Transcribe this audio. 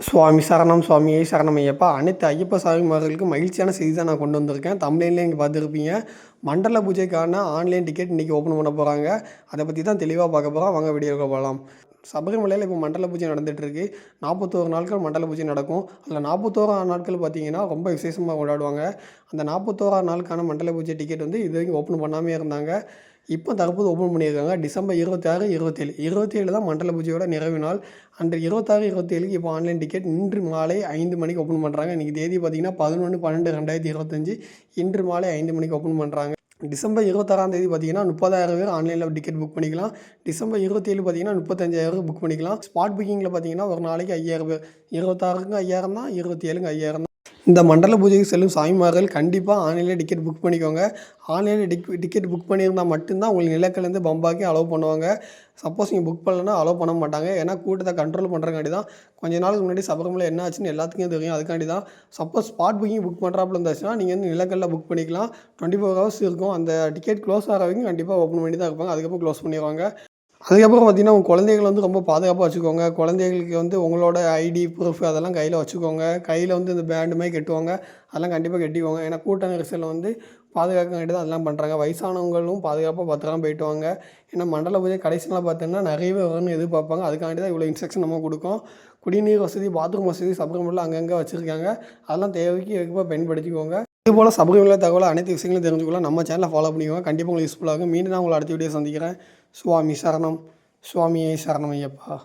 சுவாமி சரணம் சுவாமியை சரணம் ஐயப்பா. அனைத்து ஐயப்ப சாமிமார்களுக்கும் மகிழ்ச்சியான செய்தி தான் நான் கொண்டு வந்திருக்கேன். தமிழ்லேயே இங்கே பார்த்துருப்பீங்க. மண்டல பூஜைக்கான ஆன்லைன் டிக்கெட் இன்றைக்கி ஓப்பன் பண்ண போகிறாங்க அதை பற்றி தான் தெளிவாக பார்க்க போகிறோம் வாங்க வீடியோக்கு போகலாம் சபரிமலையில் இப்போ மண்டல பூஜை நடந்துகிட்ருக்கு நாற்பத்தோரு நாட்கள் மண்டல பூஜை நடக்கும். அதில் நாற்பத்தோராம் நாட்கள் பார்த்தீங்கன்னா ரொம்ப விசேஷமாக கொண்டாடுவாங்க. அந்த நாற்பத்தோரா நாளுக்கான மண்டல பூஜை டிக்கெட் வந்து இது வரைக்கும் ஓப்பன் பண்ணாமே இருந்தாங்க. இப்போ தற்போது ஓப்பன் பண்ணியிருக்காங்க. டிசம்பர் இருபத்தாறு இருபத்தேழு. இருபத்தேழு தான் மண்டல பூஜையோட நிறைவு நாள். அன்று இருபத்தாறு இருபத்தேழுக்கு இப்போ ஆன்லைன் டிக்கெட் இன்று மாலை ஐந்து மணிக்கு ஓப்பன் பண்ணுறாங்க இன்றைக்கி தேதி பார்த்தீங்கன்னா பதினொன்று பன்னெண்டு ரெண்டாயிரத்தி இருபத்தஞ்சி. இன்று மாலை ஐந்து மணிக்கு ஓப்பன் பண்ணுறாங்க டிசம்பர் இருபத்தாறாம் தேதி பார்த்தீங்கன்னா முப்பதாயிரம் பேர் ஆன்லைனில் டிக்கெட் புக் பண்ணிக்கலாம். டிசம்பர் இருபத்தேழு பார்த்தீங்கன்னா முப்பத்தஞ்சாயிரம் புக் பண்ணிக்கலாம். ஸ்பாட் புக்கிங்கில் பார்த்தீங்கன்னா ஒரு நாளைக்கு ஐயாயிரம் பேர். இருபத்தாறுக்கு ஐயாயிரம் தான் இருபத்தி ஏழுக்கு ஐயாயிரம் தான். இந்த மண்டல பூஜைக்கு செல்லும் சாமிமார்கள் கண்டிப்பாக ஆன்லைனில் டிக்கெட் புக் பண்ணிக்கோங்க. ஆன்லைனில் டிக் டிக்கெட் புக் பண்ணியிருந்தால் மட்டும்தான் உங்களுக்கு நிலக்கல்லேருந்து பம்பாக்கி அலோவ் பண்ணுவாங்க. சப்போஸ் நீங்கள் புக் பண்ணலன்னா அலோவ் பண்ண மாட்டாங்க. ஏன்னா கூட்டத்தை கண்ட்ரோல் பண்ணுறக்காண்டி தான். கொஞ்ச நாளுக்கு முன்னாடி சபரிமலை என்ன ஆச்சுன்னு எல்லாத்துக்கும் தெரியும். அதுக்காண்டி தான். சப்போஸ் ஸ்பாட் புக்கிங் புக் பண்ணுறாப்புல இருந்துச்சுன்னா நீங்கள் வந்து நிலக்கல்ல புக் பண்ணிக்கலாம். டுவெண்ட்டி ஃபோர் ஹவர்ஸ் இருக்கும். அந்த டிக்கெட் க்ளோஸ் ஆகிற வரைக்கும் கண்டிப்பாக ஓப்பன் பண்ணி தான் இருப்பாங்க. அதுக்கப்புறம் க்ளோஸ் பண்ணிடுவாங்க அதுக்கப்புறம் பார்த்திங்கன்னா உங்கள் குழந்தைகள் வந்து ரொம்ப பாதுகாப்பாக வச்சுக்கோங்க. குழந்தைகளுக்கு வந்து உங்களோட ஐடி ப்ரூஃப் அதெல்லாம் கையில் வச்சுக்கோங்க. கையில் வந்து இந்த பேண்டு மாதிரி கட்டுவாங்க. அதெல்லாம் கண்டிப்பாக கட்டிக்கோங்க. ஏன்னா கூட்ட நெரிசலில் வந்து பாதுகாக்க தான் அதெல்லாம் பண்ணுறாங்க வயசானவங்களும் பாதுகாப்பாக பத்திரமா போயிட்டு வாங்க. ஏன்னா மண்டல பூஜை கடைசி நாள் பார்த்தீங்கன்னா நிறைய பேர் வரும்னு எதிர்பார்ப்பாங்க. அதுக்காண்டி தான் இவ்வளோ இன்ஸ்ட்ரக்ஷன் நம்ம கொடுக்கும். குடிநீர் வசதி பாத்ரூம் வசதி சபரிமலை அங்கங்கே வச்சுருக்காங்க. அதெல்லாம் தேவைக்கு எதுப்பாக பயன்படுத்திக்கோங்க. இதுபோல் சபரிமலை தகவல் அனைத்து விஷயங்களும் தெரிஞ்சுக்கலாம் நம்ம சேனலை ஃபாலோ பண்ணிக்கோங்க. கண்டிப்பாக உங்களுக்கு யூஸ்ஃபுல்லாகும் மீண்டும் நான் உங்களை அடுத்த வீடியோ சந்திக்கிறேன். சுவாமி சரணம் சுவாமியே சரணம் ஐயப்பா